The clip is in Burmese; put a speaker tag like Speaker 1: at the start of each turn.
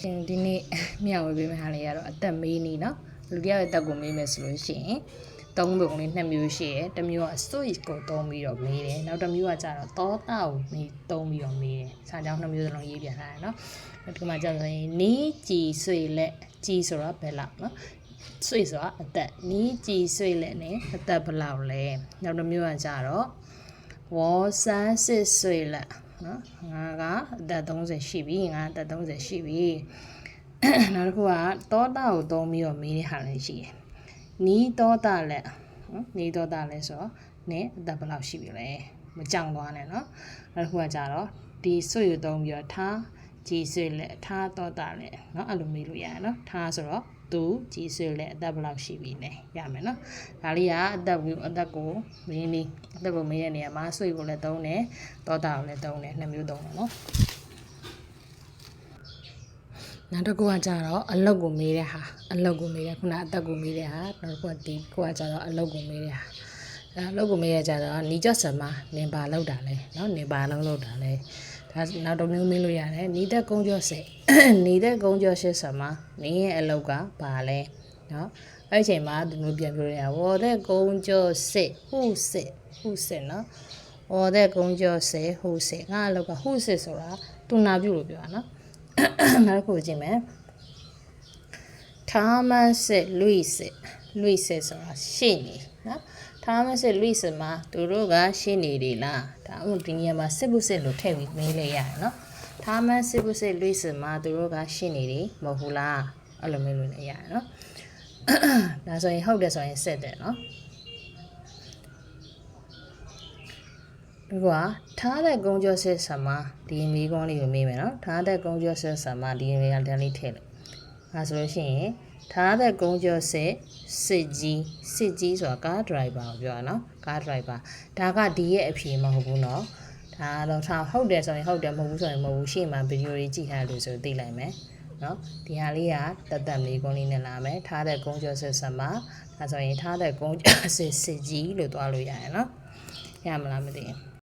Speaker 1: ရှင်ဒီနေ့မျှဝေပေးမယ့်ဟာလေးကတော့အသက်မေးနေနော်လူတယောက်ရဲ့အသက်ကိုမေးမယ်ဆိုလို့ရှိရင်သုံးပုံလေးနှစ်မျိုးရှိရယ်တစ်မျိုးကစွိကိုသုံးပြီးတော့မေးတယ်နောက်တစ်မျိုးကကြတော့သောတာကိုမေးသုံးပြီးတော့မေးတယ်ဆာကြောင်းနှစ်မျိုးစလုံးရေးပြန်လာတယ်နော်ဒီမှာကြောက်ဆိုရင်နီးကြည်စွိလက်ကြည်ဆိုတော့ဘယ်လောက်နော်စွိဆိုတာအသက်နီးကြည်စွိလက်နဲ့အသက်ဘယ်လောက်လဲနောက်တစ်မျိုးကကြတော့ဝေါ်ဆန်းစစ်စွိလက် နော်ငါကအသက်30ရှိပြီငါအသက်30ရှိပြီနောက်တစ်ခုကတောတာကိုသုံးပြီးတော့မေးတဲ့ဟာလည်းရှိတယ်။နီးတောတာလက်နော်နီးတောတာလက်ဆိုတော့နင်းအသက်ဘယ်လောက်ရှိပြီလဲမကြောင်သွားနဲ့နော်။နောက်တစ်ခုကကြတော့ဒီဆွေကိုသုံးပြီးတော့ထား ကြည်ဆွေလက်ထားတောတာလက်နော်အဲ့လိုမေးလို့ရတယ်နော်။ထားဆိုတော့သူကြည်ဆွေလက်အသက်ဘယ်လောက်ရှိပြီလဲရမယ်နော်။ဒါလေးကအသက်ကိုအသက်ကိုမင်းလေးအသက်ကိုမေးတဲ့နေရာမှာဆွေကိုလည်းသုံးတယ်တောတာကိုလည်းသုံးတယ်နှစ်မျိုးသုံးတယ်နော်။ နောက်တစ်ခုကကြတော့အလုတ်ကိုမေးတဲ့ဟာအလုတ်ကိုမေးတဲ့ခုနအသက်ကိုမေးတဲ့ဟာနောက်တစ်ခုကဒီခုကကြတော့အလုတ်ကိုမေးတဲ့ဟာအဲအလုတ်ကိုမေးရကြတော့နီကျော့ဆမနင်ပါလောက်တာလဲเนาะနင်ပါလောက်လောက်တာလဲ ဒါနောက်တစ်မျိုးမေးလို့ရတယ်နေတဲ့ကုန်းကျော်စေနေတဲ့ကုန်းကျော်ရှစ်ဆမှာနင်းရဲ့အလောက်ကဘာလဲနော်အဲ့ချိန်မှာသူတို့ပြန်ပြောရတာဝော်တဲ့ကုန်းကျော်စစ်ဟုစစ်ဟုစစ်နော်ဝော်တဲ့ကုန်းကျော်စစ်ဟုစစ်ငါအလောက်ကဟုစစ်ဆိုတာသူနာပြုလို့ပြောတာနော်နောက်တစ်ခုကြည့်မယ်ထာမန်စစ်လူစ်စစ် လွိစစ်ဆိုတာရှေ့နေနော်ထားမန်းစစ်လွိစစ်မှာသူတို့ကရှေ့နေတွေလားဒါအမှုဒီနေရာမှာစစ်ပုစစ်လို့ထည့်ပြီးမေးလိုက်ရတယ်နော်ထားမန်းစစ်ပုစစ်လွိစစ်မှာသူတို့ကရှေ့နေတွေမဟုတ်ဘူးလားအဲ့လိုမေးလို့လည်းရတယ်နော်ဒါဆိုရင်ဟုတ်တယ်ဆိုရင်စစ်တယ်နော်ဒီကထားတဲ့ကုန်းကျော်စစ်ဆာမဒီမီးကုန်းလေးကိုမေးမယ်နော်ထားတဲ့ကုန်းကျော်စစ်ဆာမဒီမီးကတန်းလေးထည့်လိုက် ဒါဆိုလို့ရှိရင်ထားတဲ့ကုန်းကျော်စစ်စစ်ကြီးစစ်ကြီးဆိုတာကားဒရိုင်ဘာကိုပြောတာနော်ကားဒရိုင်ဘာဒါကဒီရဲ့အဖြေမဟုတ်ဘူးနော်ဒါတော့ထားဟုတ်တယ်ဆိုရင်ဟုတ်တယ်မဟုတ်ဘူးဆိုရင်မဟုတ်ဘူးရှေ့မှာဗီဒီယိုတွေကြည့်ထားလို့ဆိုသိလိုက်မယ်နော်ဒီဟာလေးကတတ်တတ်လေးကုန်းလေးနဲ့လာမယ်ထားတဲ့ကုန်းကျော်စစ်ဆာမဒါဆိုရင်ထားတဲ့ကုန်းကျော်စစ်စစ်ကြီးလို့သွားလို့ရတယ်နော်ရမလားမသိဘူး